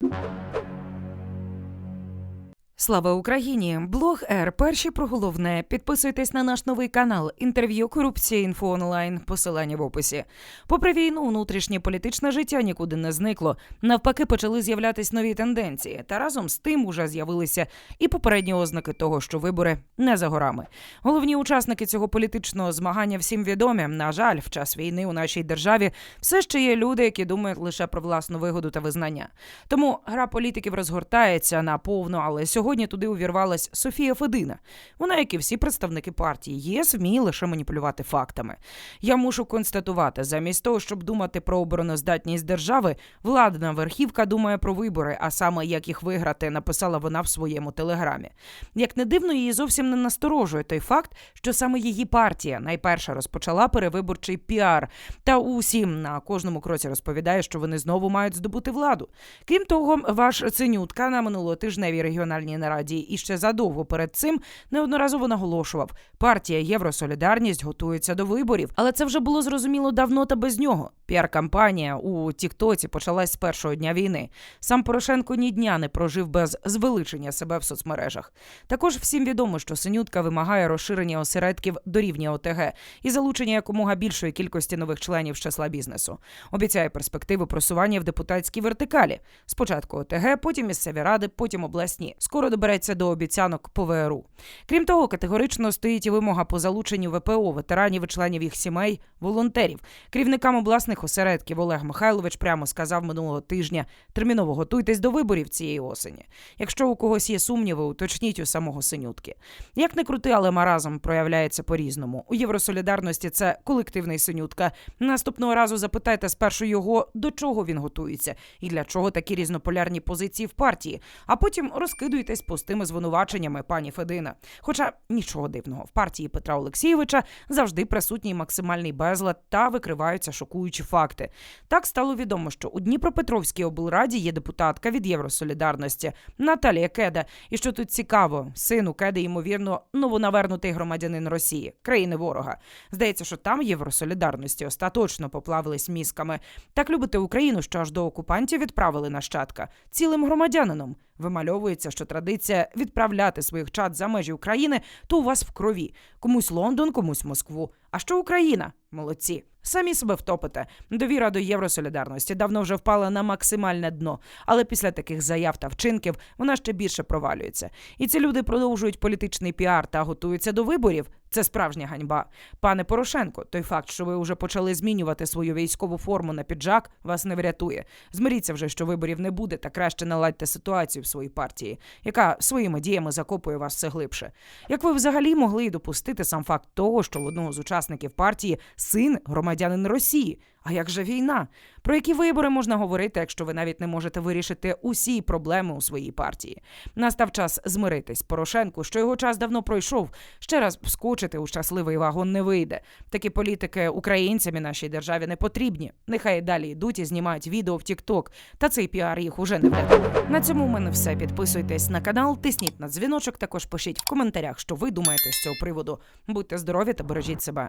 you Слава Україні! Блог Р. Перші про головне. Підписуйтесь на наш новий канал. Інтерв'ю корупція інфо онлайн. Посилання в описі. Попри війну, внутрішнє політичне життя нікуди не зникло. Навпаки, почали з'являтись нові тенденції. Та разом з тим уже з'явилися і попередні ознаки того, що вибори не за горами. Головні учасники цього політичного змагання всім відомі. На жаль, в час війни у нашій державі все ще є люди, які думають лише про власну вигоду та визнання. Тому гра політиків розгортається наповну, але сьогодні туди увірвалась Софія Федина. Вона, як і всі представники партії, ЄС вміє лише маніпулювати фактами. Я мушу констатувати, замість того, щоб думати про обороноздатність держави, владна верхівка думає про вибори, а саме як їх виграти, написала вона в своєму телеграмі. Як не дивно, її зовсім не насторожує той факт, що саме її партія найперша розпочала перевиборчий піар, та усім на кожному кроці розповідає, що вони знову мають здобути владу. Крім того, ваш ценютка на минулотижневій регіональній нараді і ще задовго перед цим неодноразово наголошував: партія Євросолідарність готується до виборів, але це вже було зрозуміло давно та без нього. Піар-кампанія у Тіктоці почалась з першого дня війни. Сам Порошенко ні дня не прожив без звеличення себе в соцмережах. Також всім відомо, що синютка вимагає розширення осередків до рівня ОТГ і залучення якомога більшої кількості нових членів з числа бізнесу. Обіцяє перспективи просування в депутатській вертикалі. Спочатку ОТГ, потім місцеві ради, потім обласні. Скоро добереться до обіцянок по ВРУ. Крім того, категорично стоїть і вимога по залученню ВПО, ветеранів і членів їх сімей, волонтерів. Керівникам обласних осередків Олег Михайлович прямо сказав минулого тижня: терміново готуйтесь до виборів цієї осені. Якщо у когось є сумніви, уточніть у самого синютки. Як не крути, але маразм проявляється по-різному. У Євросолідарності це колективний синютка. Наступного разу запитайте спершу його, до чого він готується і для чого такі різнополярні позиції в партії, а потім розкидуйтесь пустими звинуваченнями пані Федина. Хоча нічого дивного, в партії Петра Олексійовича завжди присутній максимальний безлад та викриваються шокуючі факти. Так стало відомо, що у Дніпропетровській облраді є депутатка від Євросолідарності Наталія Кеда. І що тут цікаво, син у Кеди, ймовірно, новонавернутий громадянин Росії, країни ворога. Здається, що там Євросолідарності остаточно поплавились мізками. Так любите Україну, що аж до окупантів відправили нащадка цілим громадянином. Вимальовується, що традиція відправляти своїх чад за межі України то у вас в крові. Комусь Лондон, комусь Москву. А що Україна? Молодці. Самі себе втопите. Довіра до Євросолідарності давно вже впала на максимальне дно, але після таких заяв та вчинків вона ще більше провалюється. І ці люди продовжують політичний піар та готуються до виборів. Це справжня ганьба. Пане Порошенко, той факт, що ви вже почали змінювати свою військову форму на піджак, вас не врятує. Змиріться вже, що виборів не буде, та краще наладьте ситуацію в своїй партії, яка своїми діями закопує вас все глибше. Як ви взагалі могли допустити сам факт того, що в одного з учасників партії син громадянин Росії? А як же війна? Про які вибори можна говорити, якщо ви навіть не можете вирішити усі проблеми у своїй партії? Настав час змиритись Порошенку, що його час давно пройшов. Ще раз вскочити у щасливий вагон не вийде. Такі політики українцям і нашій державі не потрібні. Нехай далі йдуть і знімають відео в TikTok, Та цей піар їх уже не врятує. На цьому у мене все. Підписуйтесь на канал, тисніть на дзвіночок. Також пишіть в коментарях, що ви думаєте з цього приводу. Будьте здорові та бережіть себе.